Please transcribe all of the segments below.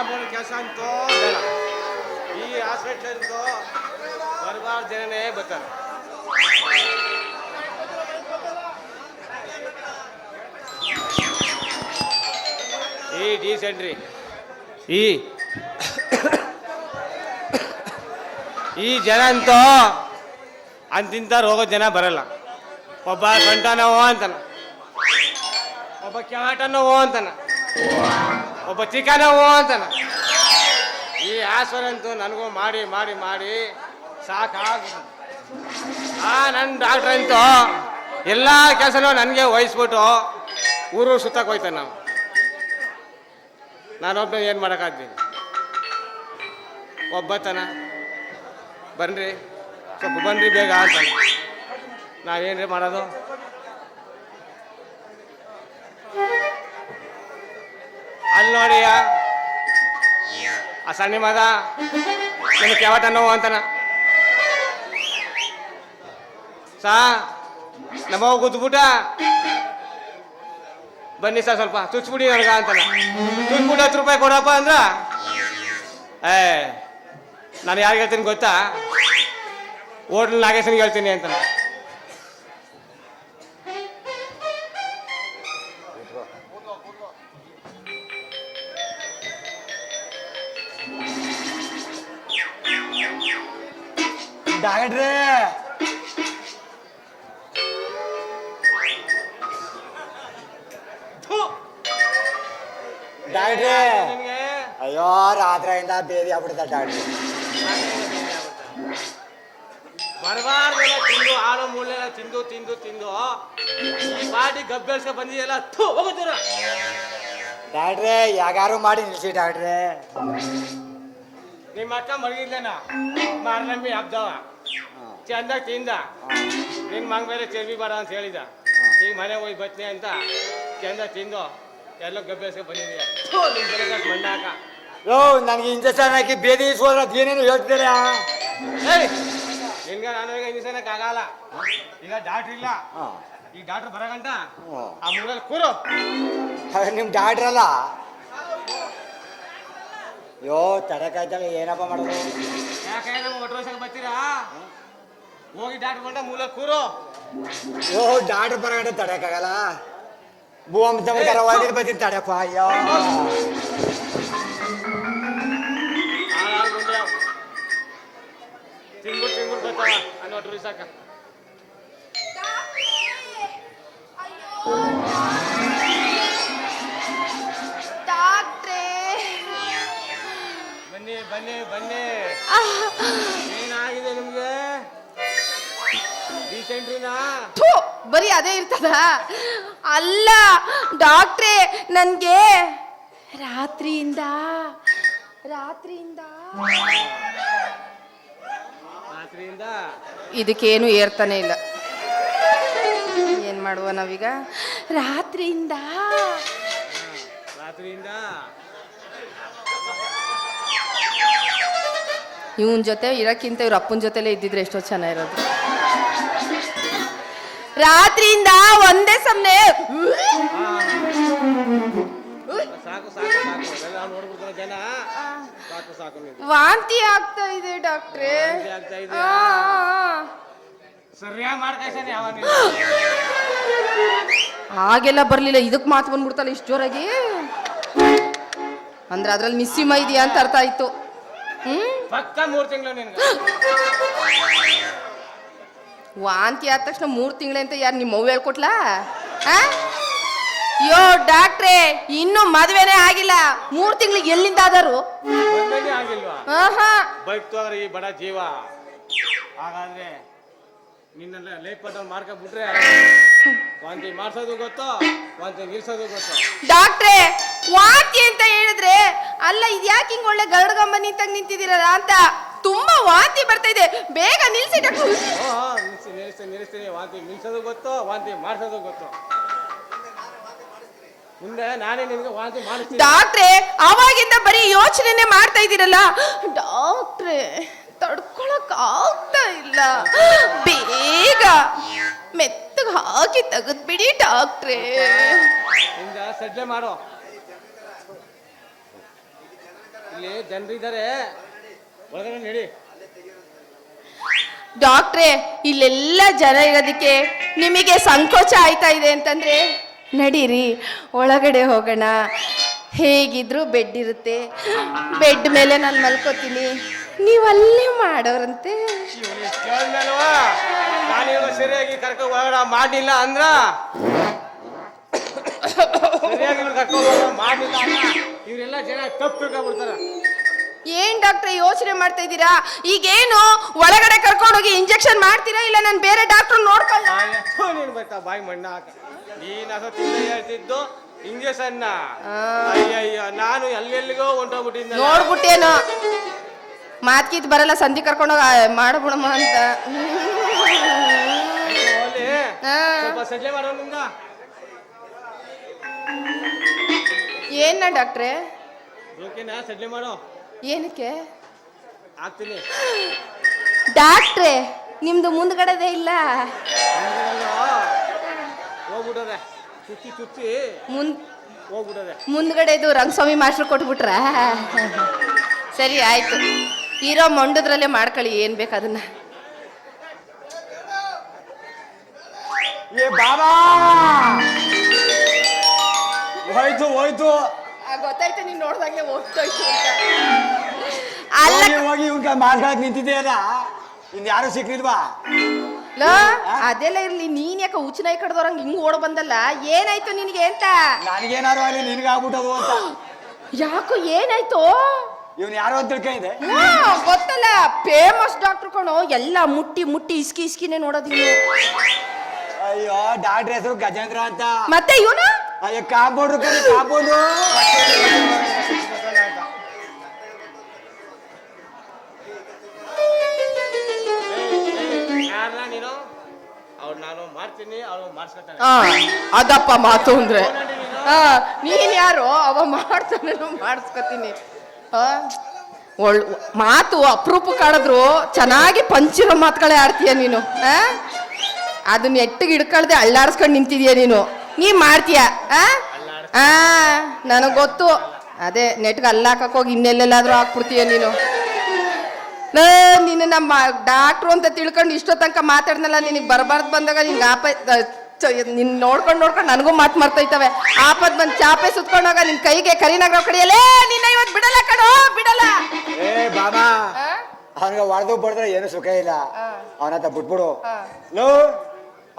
Compound ಕೆಲಸ ಅಂತೂ ಬೇಡ ಈ ಹಾಸ್ಪಿಟ್ಲ್ ಅಂತೂ ಬರಬಾರ್ದು ಜನನೇ ಬರ್ತಾರೆ. ಈ ಡಿಸೆಂಟ್ರಿ ಈ ಈ ಜನ ಅಂತೂ ಅಂತಿಂತ ರೋಗ ಜನ ಬರಲ್ಲ. ಒಬ್ಬ ಗಂಟ ನೋವು ಅಂತಾನ. ಒಬ್ಬ ಕ್ಯಾಟ ನೋವು ಅಂತಾನ. ಒಬ್ಬ ಚಿಕನ್ ನೋವು ಅಂತಾನ. ಈ ಆಸನಂತೂ ನನಗೂ ಮಾಡಿ ಮಾಡಿ ಮಾಡಿ ಸಾಕಾಗ ಆ ನನ್ನ ಡಾಕ್ಟ್ರ್ ಅಂತೂ ಎಲ್ಲ ಕೆಲಸನೂ ನನಗೆ ವಹಿಸ್ಬಿಟ್ಟು ಊರು ಸುತ್ತಕ್ಕೆ ಹೋಯ್ತಾನೆ ನಾವು. ನಾನೊಬ್ಬ ಏನು ಮಾಡೋಕ್ಕಾಗ್ತೀನಿ? ಒಬ್ಬತನ. ಬನ್ರಿ ಸ್ವಲ್ಪ ಬನ್ರಿ ಬೇಗ ಅಂತ ನಾವೇನ್ರಿ ಮಾಡೋದು? ಅಲ್ಲಿ ನೋಡಿಯ ಆ ಸಣ್ಣ ಮಗ ನಿನಗೆ ಯಾವತ್ತ ನೋವು ಅಂತನ? ಸಾ, ನಮ್ಮ ಗುದ್ಬಿಟ್ಟ ಬನ್ನಿ ಸರ್ ಸ್ವಲ್ಪ ಚುಚ್ಬಿಡಿ ನನಗ ಅಂತಾನ. ಚುಚ್ಬಿಟ್ಟು ಹತ್ತು ರೂಪಾಯಿ ಕೊಡಪ್ಪ ಅಂದ್ರ? ಏ, ನಾನು ಯಾರಿಗೆ ಹೇಳ್ತೀನಿ ಗೊತ್ತಾ? ಹೋಟ್ಲ್ ನಾಗೇಶನ್ಗೆ ಹೇಳ್ತೀನಿ ಅಂತಾನ. ಡಾಕ್ಟ್ರೇ ಡಾಕ್ಟ್ರೆ ಅಯ್ಯೋ ರಾತ್ರಿಯಿಂದ ಬೇದಿ ಆಗ್ಬಿಡ್ತ ಡಾಕ್ಟ್ರೆ ಬರಬಾರ್ದೆಲ್ಲ ತಿಂದು ಆಳು ಮೂಳೆಲ್ಲ ತಿಂದು ತಿಂದು ತಿಂದು. ಈ ಬಾಡಿ ಗಬ್ಬೆಳ್ಸ್ಕ ಬಂದಿದೆಯಲ್ಲ ಥು ಹೋಗು ದೂರ ಡಾಕ್ಟ್ರೇ ಯಾಗಾರು ಮಾಡಿ ನಿಲ್ಸಿ ಡಾಕ್ಟ್ರೆ ನಿಮ್ಮ ಅಕ್ಕ ಮಲಗಿದ್ದೇನ ಮಾರ್ನಂಬಿ ಹಬ್ದವ ಚಂದ ತಿಂದ ನಿನ್ ಮಂಗ ಬೇರೆ ಚರ್ಬಿ ಬಾರ ಅಂತ ಹೇಳಿದ. ಈಗ ಮನೆ ಹೋಗಿ ಬತ್ತೆ ಅಂತ ಚಂದ ತಿಂದು ಎಲ್ಲ ಗಬ್ಬೆಳ್ಸ್ಕ ಬಂದಿದೆಯಾ? ಓ ಮಣ್ಣಾಕ ನನಗೆ ಇಂಜೆಕ್ಷನ್ ಹಾಕಿ ಬೇದಿ ಅದ್ ಏನೇನು ಹೇಳ್ತೀರಾ ಏಯ್! ನಿನ್ಗೆ ನಾನು ಈಗ ಇಂಜೆಕ್ಷನ್ ಆಗಲ್ಲ. ಈಗ ಡಾಕ್ಟ್ರ್ ಇಲ್ಲ. ಈ ಡಾಕ್ಟರ್ ಬರಗಂಟ. ಆ ಮೂರಲ್ಲಿ ಕೂರು. ನಿಮ್ ಡಾಕ್ಟ್ರ್ ಅಲ್ಲ? ಯೋ ತಡಕಾಯ್ತಲ್ಲ ಏನಪ್ಪ ಮಾಡೋದು? ಯಾಕೆ ನಮ್ಮ ಒಟ್ಟು ವರ್ಷಕ್ಕೆ ಬರ್ತೀರಾ? ಹೋಗಿ ಡಾಕ್ಟರ್ ಬಂದ ಮೂಲ ಕೂರು. ಓ ಡಾಕ್ಟರ್ ಬರಗಡೆ ತಡಕ್ಕಾಗಲ್ಲ ಭೂಮಿ ಚಮತ್ಕಾರ ಹೋಗಿದ್ ಬರ್ತೀನಿ ತಡಪ್ಪ ಅಯ್ಯೋ. ತಿಂಗುಡ್ ತಿಂಗುಡ್ ಬರ್ತಾವ ಅನ್ನೋ ಸಾಕ ಬನ್ನಿ ಬನ್ನಿ ಬನ್ನಿ. ಥು, ಬರೀ ಅದೇ ಇರ್ತದ. ಅಲ್ಲ ಡಾಕ್ಟ್ರೇ ನನ್ಗೆ ರಾತ್ರಿಯಿಂದ ರಾತ್ರಿಯಿಂದ ರಾತ್ರಿಯಿಂದ? ಇದಕ್ಕೇನು ಏರ್ತಾನೆ ಇಲ್ಲ. ಏನ್ ಮಾಡುವ ನಾವೀಗ? ರಾತ್ರಿಯಿಂದ. ರಾತ್ರಿಯಿಂದ? ಇವನ್ ಜೊತೆ ಇರಕ್ಕಿಂತ ಇವ್ರ ಅಪ್ಪನ ಜೊತೆಲೇ ಇದ್ದಿದ್ರೆ ಎಷ್ಟೋ ಚೆನ್ನಾಗಿರೋದು. ರಾತ್ರಿಯಿಂದ ಒಂದೇ ಸಮನೆ ಸಾಕು ಸಾಕು ಸಾಕು. ಎಲ್ಲ ನೋಡ್ಬಿಡ್ತಾರೆ ಜನ. ಸಾಕು ಸಾಕು ನೀವು ವಾಂತಿ ಆಗ್ತಾ ಇದೆ ಡಾಕ್ಟ್ರೆ. ವಾಂತಿ ಆಗ್ತಾ ಇದೆಯಾ? ಆ, ಸರಿಯಾಗಿ ಮಾಡ್ಕೈಸೇನೆ ಯಾವ ಹಾಗೆಲ್ಲ ಬರ್ಲಿಲ್ಲ. ಇದಕ್ ಮಾತು ಬಂದ್ಬಿಡ್ತಲ್ಲ ಇಷ್ಟು ಜೋರಾಗಿ ಅಂದ್ರೆ ಅದ್ರಲ್ಲಿ ಮಿಸ್ಸಿಮ ಇದೆಯಾ ಅಂತ ಅರ್ಥ ಆಯ್ತು. ಹ್ಮ್? ಪಕ್ಕ ಮೂರು ತಿಂಗಳು ನಿನ್ಗೆ. ವಾಂತಿ ಆದ ತಕ್ಷಣ ಮೂರು ತಿಂಗಳಂತ ಅಂತ ಯಾರು ನಿಮ್ಮ ಮಗು ಹೇಳ್ಕೊಟ್ಲಾ? ಯೋ ಡಾಕ್ಟ್ರೇ ಇನ್ನು ಮದುವೆನೇ ಆಗಿಲ್ಲ. ಮೂರು ತಿಂಗಳಿಗೆ ಎಲ್ಲಿಂದ ಆದರು? ಬೈಕ್ ತಗೋರಿ ಈ ಬಡ ಜೀವ. ಹಾಗಾದ್ರೆ ನಿನ್ನೆಲ್ಲ ಲೇಟ್ ಮಾರ್ಕ ಮಾಡ್ಕೊಂಡ್ಬಿಟ್ರೆ ವಾಂತಿ ಮಾಡ್ಸೋದು ಗೊತ್ತು ವಾಂತಿ ನಿಲ್ಸೋದು ಗೊತ್ತು? ಡಾಕ್ಟ್ರೇ ವಾಂತಿ ಅಂತ ಹೇಳಿದ್ರೆ ಅಲ್ಲ ಇದ್ಯಾಕೆ ಹಿಂಗ್ ಒಳ್ಳೆ ಗರಡ್ಗಂಬ ನಿಂತಾಗ ನಿಂತಿದ್ದೀರಲ್ಲ ಅಂತ. ತುಂಬಾ ವಾಂತಿ ಬರ್ತಾ ಇದೆ. ಬೇಗ ನಿಲ್ಸಿ ಡಾಕ್ಟ್ರು. ನಿಲ್ಲಿಸ್ತೀನಿ ನಿಲ್ಲಿಸ್ತೀನಿ ವಾಂತಿ ನಿಲ್ಸೋದು ಗೊತ್ತು ವಾಂತಿ ಮಾಡಿಸೋದು ಗೊತ್ತು? ಮುಂದೆ ನಾನೇ ನಿಮಗೆ ವಾಂತಿ ಮಾಡಿಸ್ತೀನಿ. ಡಾಕ್ಟ್ರೆ ಅವಾಗಿಂದ ಬರೀ ಯೋಚನೆನೆ ಮಾಡ್ತಾ ಇದ್ದೀರಲ್ಲ? ಡಾಕ್ಟ್ರೆ ತಡ್ಕೊಳಕ್ ಆಗ್ತಾ ಇಲ್ಲ. ಬೇಗ ಮೆತ್ತಗೆ ಹಾಕಿ ತೆಗೆದ್ಬಿಡಿ ಡಾಕ್ಟ್ರೆ. ಹಿಂದ ಸಡ್ಲೆ ಮಾಡೋ. ಇಲ್ಲಿ ಜನರಿದ್ದಾರೆ. ಒಳಗಡೆ ನಡಿ. ಡಾಕ್ಟ್ರೇ, ಇಲ್ಲೆಲ್ಲ ಜನ ಇರೋದಕ್ಕೆ ನಿಮಗೆ ಸಂಕೋಚ ಆಯ್ತಾ ಇದೆ ಅಂತಂದ್ರೆ? ನಡೀರಿ, ಒಳಗಡೆ ಹೋಗೋಣ. ಹೇಗಿದ್ರು ಬೆಡ್ ಇರುತ್ತೆ. ಬೆಡ್ ಮೇಲೆ ನಾನು ಮಲ್ಕೋತೀನಿ. ನೀವು ಅಲ್ಲೇ ಮಾಡೋರಂತೆ ಸರಿಯಾಗಿ ಹೋಗೋಣ, ಮಾಡಿಲ್ಲ ಅಂದ್ರ? ಮಾಡಿಲ್ಲ ಇವರೆಲ್ಲ ಜನ ತಪ್ಪು ತಿಳ್ಕೊಂಡ್ಬಿಡ್ತಾರ. ಏನ್ ಡಾಕ್ಟ್ರೆ ಯೋಚನೆ ಮಾಡ್ತಾ ಇದ್ದೀರಾ? ಈಗೇನು ಒಳಗಡೆ ಕರ್ಕೊಂಡು ಹೋಗಿ ಇಂಜೆಕ್ಷನ್ ಮಾಡ್ತೀರಾ ಇಲ್ಲ ನಾನು ಬೇರೆ ಡಾಕ್ಟರ್ ನೋಡ್ಕೊಳ್ಳ ನೀನು ಬರ್ತಾ ಬಾಯಿ ಮಣ್ಣ ಹಾಕ. ನೀನ್ ಅಸತ್ತಿಂದ ಹೇಳ್ತಿದ್ದು ಇಂಜೆಕ್ಷನ್ನ. ಆ. ಅಯ್ಯಯ್ಯ ನಾನು ಎಲ್ಲೆಲ್ಲಿಗೋ ಹೊಂಟೋಗ್ಬಿಟ್ಟಿದ್ದೆ ನೋಡ್ಬಿಟ್ಟೇನು. ಮಾತ್ಕೀತ್ ಬರಲ್ಲ ಸಂಧಿ ಕರ್ಕೊಂಡು ಹೋಗಿ ಮಾಡ್ಬಿಡಮ್ಮ ಅಂತ. ಸಜ್ಜೆ ಮಾಡೋ ಏನ ಡಾಕ್ಟ್ರೆ? ಓಕೆನಾ ಸಜ್ಜೆ ಮಾಡೋ. ಏನಕ್ಕೆ? ಆಗ್ತೀನಿ. ಡಾಕ್ಟ್ರೆ ನಿಮ್ದು ಮುಂದ್ಗಡೆದೇ ಇಲ್ಲ. ಹೋಗ್ಬಿಟ್ಟದೆ ಚುಚ್ಚಿ ಚುಚ್ಚಿ. ಮುಂದ್ ಹೋಗ್ಬಿಟ್ಟದೆ ಮುಂದ್ಗಡೆದು ರಂಗಸ್ವಾಮಿ ಮಾಸ್ಟರ್ ಕೊಟ್ಬಿಟ್ರ. ಸರಿ ಆಯ್ತು. ಇರೋ ಮಂಡದ್ರಲ್ಲೇ ಮಾಡ್ಕೊಳ್ಳಿ ಏನ್ ಬೇಕು ಅದನ್ನ. ಏ ಬಾಬಾ! ಹೋಯ್ತು ಹೋಯ್ತು. ಗೊತ್ತಾಯ್ತು ನೀನ್ ನೋಡ್ದಂಗೆ ಹೋಗ್ತೋಯ್ತು ಅಂತ. ಅಲ್ಲ ಹೋಗಿ ಹೋಗಿ ಇವ್ನ ಮಾಡ್ಕೊಳಕ್ ನಿಂತಿದ್ದೀಯಲ್ಲ ಇನ್ ಯಾರು ಸಿಕ್ಲಿಲ್ವಾ? ಲೋ ಅದೆಲ್ಲ ಇರ್ಲಿ ನೀನ್ ಯಾಕೆ ಉಚ್ಚನಾಯಿ ಕಡ್ದವ್ರಂಗ್ ಹಿಂಗ್ ಓಡ್ ಬಂದಲ್ಲ? ಏನಾಯ್ತು ನಿನಗೆ ಅಂತ? ನನಗೇನಾರು ಅಲ್ಲಿ ನಿನಗಾಗ್ಬಿಟ್ಟದು ಅಂತ. ಯಾಕೋ ಏನಾಯ್ತು? ಇವ್ನು ಯಾರು ಅಂತ ತಿಳ್ಕೊಂಡಿದೆ ಹಾ, ಗೊತ್ತಲ್ಲ ಫೇಮಸ್ ಡಾಕ್ಟರ್ ಕಣೋ ಎಲ್ಲ ಮುಟ್ಟಿ ಮುಟ್ಟಿ ಇಸ್ಕಿ ಇಸ್ಕಿನೇ ನೋಡೋದು ಇವ್ನು. ಅಯ್ಯೋ ಡಾಕ್ಟರ್ ಹೆಸರು ಗಜೇಂದ್ರ ಅಂತ. ಮತ್ತೆ ಇವನು? ಅಯ್ಯೋ ಕಾಬೋಡ್ರು ಕಲಿ ಕಾಬೋಡು ನೀನು? ಅವ್ರು ನಾನು ಮಾಡ್ತೀನಿ ಅವಳು ಮಾಡಿಸ್ಕೊತಾನೆ ಹಾ ಅದಪ್ಪ ಮಾತು ಅಂದ್ರೆ. ಹಾ ನೀನ್? ಯಾರು? ಅವ ಮಾಡ್ತಾನೆ ಮಾಡಿಸ್ಕೊತೀನಿ. ಹಾ ಒಳ್ ಮಾತು ಅಪರೂಪ ಕಾಡಿದ್ರು ಚೆನ್ನಾಗಿ ಪಂಚಿರೋ ಮಾತುಗಳೇ ಆಡ್ತೀಯ ನೀನು ಆ? ಅದನ್ನ ಎಟ್ಟಿಗೆ ಹಿಡ್ಕೊಳ್ದೆ ಅಳ್ಳಾಡ್ಸ್ಕೊಂಡು ನಿಂತಿದೀಯ ನೀನು? ನೀ ಮಾಡ್ತೀಯ? ಆ? ನನಗೆ ಗೊತ್ತು. ಅದೇ ನೆಟ್ಗೆ ಅಲ್ಲಾಕಕ್ಕೆ ಹೋಗಿ ಇನ್ನೆಲ್ಲೆಲ್ಲಾದ್ರೂ ಹಾಕ್ಬಿಡ್ತೀಯ ನೀನು. ನೀನು ನಮ್ಮ ಡಾಕ್ಟ್ರು ಅಂತ ತಿಳ್ಕೊಂಡು ಇಷ್ಟೋ ತನಕ ಮಾತಾಡ್ನಲ್ಲ ನಿನಗೆ ಬರಬಾರ್ದು ಬಂದಾಗ ನಿನ್ಗೆ ಆಪ ನಿನ್ ನೋಡ್ಕೊಂಡು ನೋಡ್ಕೊಂಡು ನನಗೂ ಮಾತು ಮರ್ತೈತವೆ ಆಪತ್ ಬಂದು ಚಾಪೆ ಸುತ್ಕೊಂಡಾಗ ನಿನ್ ಕೈಗೆ ಕರಿನಾಗ ಕಡಿಯಲೇ ನಿನ್ನ ಇವತ್ತು ಬಿಡಲ್ಲ ಕಣೋ ಬಿಡಲ್ಲ. ಏ ಬಾಬಾ? ಅವನಿಗೆ ಹೊಡೆದು ಬಡಿದ್ರೆ ಏನು ಸುಖ ಇಲ್ಲ. ಅವನತ್ತ ಬಿಟ್ಬಿಡು. ಲೋ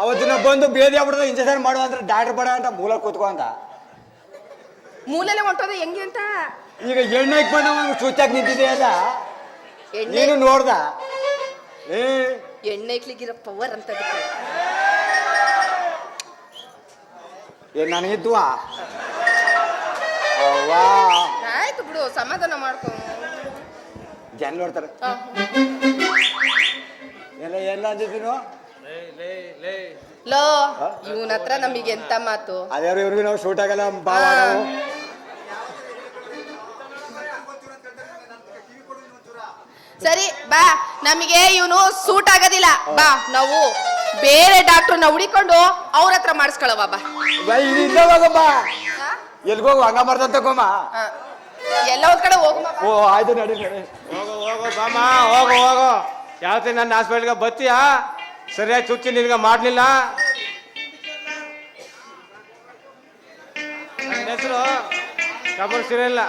ಅವತ್ತಿನ ಬಂದು ಬೇದಿ ಆಗ್ಬಿಡ್ದು ಇಂಜೆಕ್ಷನ್ ಮಾಡು ಅಂದ್ರೆ ಡಾಕ್ಟರ್ ಬೇಡ ಅಂತ ಮೂಲ ಕೂತ್ಕೊ ಅಂತ ಮೂಲೆಲೆ ಹೊಂಟೋದ ಹೆಂಗೆ ಅಂತ? ಈಗ ಎಣ್ಣೆ ಬಂದವ ಚುಚ್ಚಾಕ್ ನಿಂತಿದೆಯಲ್ಲ ಎಣ್ಣೆ? ನೀನು ನೋಡ್ದ. ಏ. ಎಣ್ಣೆ ಇಕ್ಲಿಗಿರೋ ಪವರ್ ಅಂತ ಏ ನನಗಿದ್ವಾ ಅವ್ವಾ. ಆಯ್ತು ಬಿಡು ಸಮಾಧಾನ ಮಾಡ್ಕೊ. ಜನ ನೋಡ್ತಾರೆ. ಎಲ್ಲ ಎಲ್ಲ ಅಂದಿದ್ದೀನು? ಲೇ ಲೇ ಲೇ. ಲೋ ಇವನ ಹತ್ರ ನಮಗೆ ಎಂತ ಮಾತು? ಅದ್ಯಾರು ಇವ್ರಿಗೂ ನಾವು ಶೂಟ್ ಆಗಲ್ಲ ಬಾವ ಆ. ನಾವು ಸರಿ ಬಾ. ನಮಗೆ ಇವನು ಸೂಟ್ ಆಗೋದಿಲ್ಲ. ಬಾ ನಾವು ಬೇರೆ ಡಾಕ್ಟರ್ನ ಹುಡಿಕೊಂಡು ಅವ್ರ ಹತ್ರ ಮಾಡಿಸ್ಕೊಳವ ಬಾ. ಎಲ್ಲಿ ಹೋಗೋ ಇದ್ದವಾಗಮ್ಮ ಆ? ಎಲ್ಗೋಗು ಹಂಗ ಮಾಡ್ದಂತ ತಗೊಮ್ಮ ಆ. ಎಲ್ಲ ಒಂದ್ ಕಡೆ ಹೋಗಮ್ಮ ಬಾ. ಓ ಆಯ್ತು ನಡಿ ನಡಿ. ಹೋಗು ಹೋಗು ಬಾಮ ಹೋಗು ಹೋಗು. ಯಾವತ್ತೇ ನನ್ನ ಹಾಸ್ಪಿಟ್ಲ್ಗೆ ಬತ್ತೀಯಾ? ಸರಿಯಾಗಿ ಚುಚ್ಚಿ ನಿನ್ಗೆ ಮಾಡಲಿಲ್ಲ? ಹೆಸರು? ಕಬರ್ ಸಿರಲ್ಲ